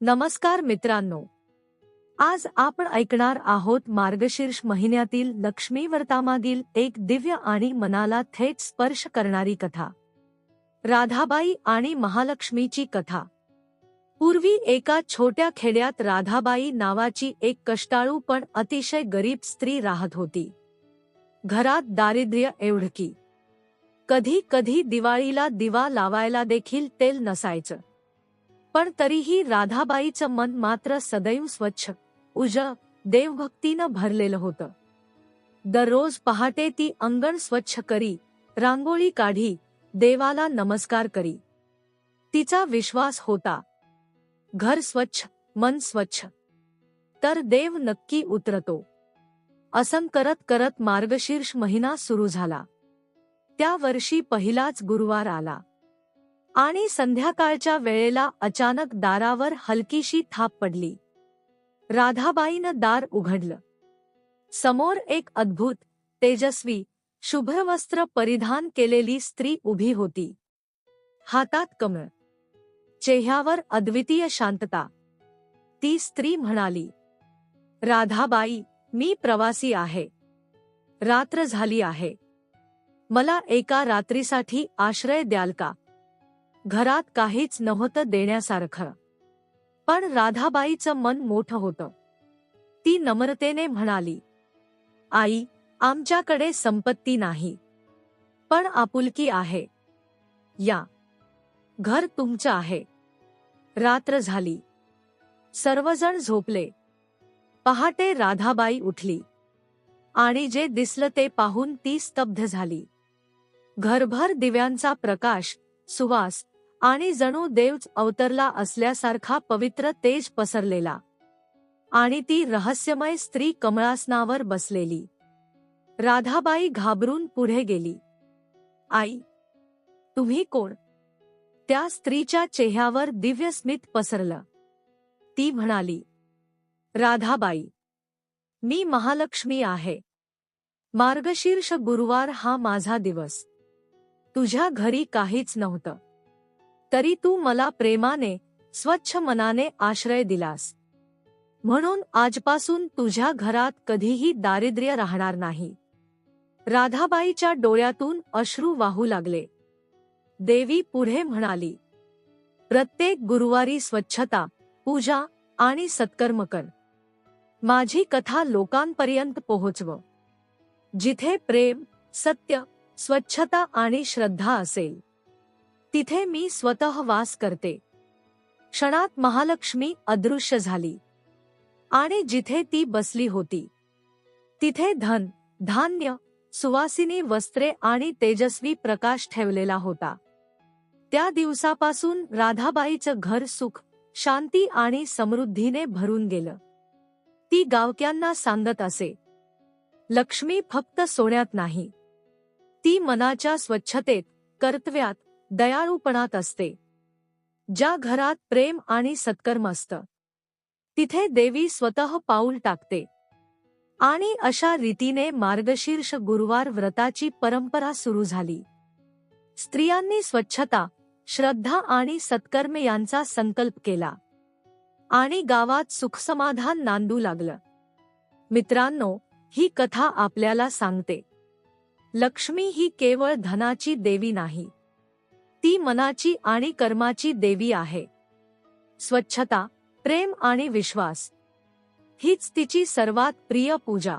नमस्कार मित्रांनो. आज आपण ऐकणार आहोत मार्गशीर्ष महिन्यातील लक्ष्मी व्रतामागील एक दिव्य आणि मनाला थेट स्पर्श करणारी कथा. राधाबाई आणि महालक्ष्मीची कथा. पूर्वी एका छोट्या खेड्यात राधाबाई नावाची एक कष्टाळू पण अतिशय गरीब स्त्री राहत होती. घरात दारिद्र्य एवढकी. कधी कधी दिवाळीला दिवा लावायला देखील तेल नसायचं. पण तरीही राधाबाईचं मन मात्र सदैव स्वच्छ. उज देवभक्तीनं भरलेलं होतं. दररोज पहाटे ती अंगण स्वच्छ करी रांगोळी काढी देवाला नमस्कार करी. तिचा विश्वास होता. घर स्वच्छ मन स्वच्छ. तर देव नक्की उतरतो. असं करत करत मार्गशीर्ष महिना सुरू झाला. त्या वर्षी पहिलाच गुरुवार आला. आणि संध्याकाळच्या वेळेला अचानक दारावर हलकीशी थाप पडली. राधाबाईनं दार उघडलं. समोर एक अद्भुत तेजस्वी शुभ्रवस्त्र परिधान केलेली स्त्री उभी होती. हातात कमळ. चेह्यावर अद्वितीय शांतता. ती स्त्री म्हणाली राधाबाई मी प्रवासी आहे. रात्र झाली आहे. मला एका रात्रीसाठी आश्रय द्याल का? घरात काहीच नव्हतं देण्यासारखं. पण राधाबाईचं मन मोठं होतं. ती नम्रतेने म्हणाली आई आमच्याकडे संपत्ती नाही. पण आपुलकी आहे. या. घर तुमचं आहे. रात्र झाली. सर्वजण झोपले. पहाटे राधाबाई उठली. आणि जे दिसलं ते पाहून ती स्तब्ध झाली. घरभर दिव्यांचा प्रकाश सुवास आणि जणू देवच अवतरला असल्यासारखा पवित्र तेज पसरलेला. आणि ती रहस्यमय स्त्री कमळासनावर बसलेली. राधाबाई घाबरून पुढे गेली. आई तुम्ही कोण? त्या स्त्रीच्या चेहऱ्यावर दिव्य स्मित पसरलं. ती म्हणाली राधाबाई मी महालक्ष्मी आहे. मार्गशीर्ष गुरुवार हा माझा दिवस. तुझ्या घरी काहीच नव्हतं. तरी तू मला प्रेमाने स्वच्छ मनाने आश्रय दिलास. म्हणून आजपासून तुझ्या घरात कधीही दारिद्र्य राहणार नाही. राधाबाईच्या डोळ्यातून अश्रू वाहू लागले. देवी पुढे म्हणाली प्रत्येक गुरुवारी स्वच्छता पूजा आणि सत्कर्म कर. माझी कथा लोकांपर्यंत पोहोचव. जिथे प्रेम सत्य स्वच्छता आणि श्रद्धा असेल. तिथे मी स्वतः वास करते. क्षणात महालक्ष्मी अदृश्य झाली. आणि जिथे ती बसली होती. तिथे धन धान्य सुवासिनी वस्त्रे आणि तेजस्वी प्रकाश ठेवलेला होता. त्या दिवसापासून राधाबाईचं घर सुख शांती आणि समृद्धीने भरून गेलं. ती गावक्यांना सांगत असे लक्ष्मी फक्त सोन्यात नाही ती मनाच्या स्वच्छतेत कर्तव्यात दयाळूपणात असते. ज्या घरात प्रेम आणि सत्कर्म असतं. तिथे देवी स्वतः पाऊल टाकते. आणि अशा रीतीने मार्गशीर्ष गुरुवार व्रताची परंपरा सुरू झाली. स्त्रियांनी स्वच्छता श्रद्धा आणि सत्कर्म यांचा संकल्प केला. आणि गावात सुखसमाधान नांदू लागलं. मित्रांनो ही कथा आपल्याला सांगते. लक्ष्मी ही केवळ धनाची देवी नाही. ती मनाची आणि कर्माची देवी आहे. स्वच्छता प्रेम आणि विश्वास. हीच तिची सर्वात प्रिय पूजा.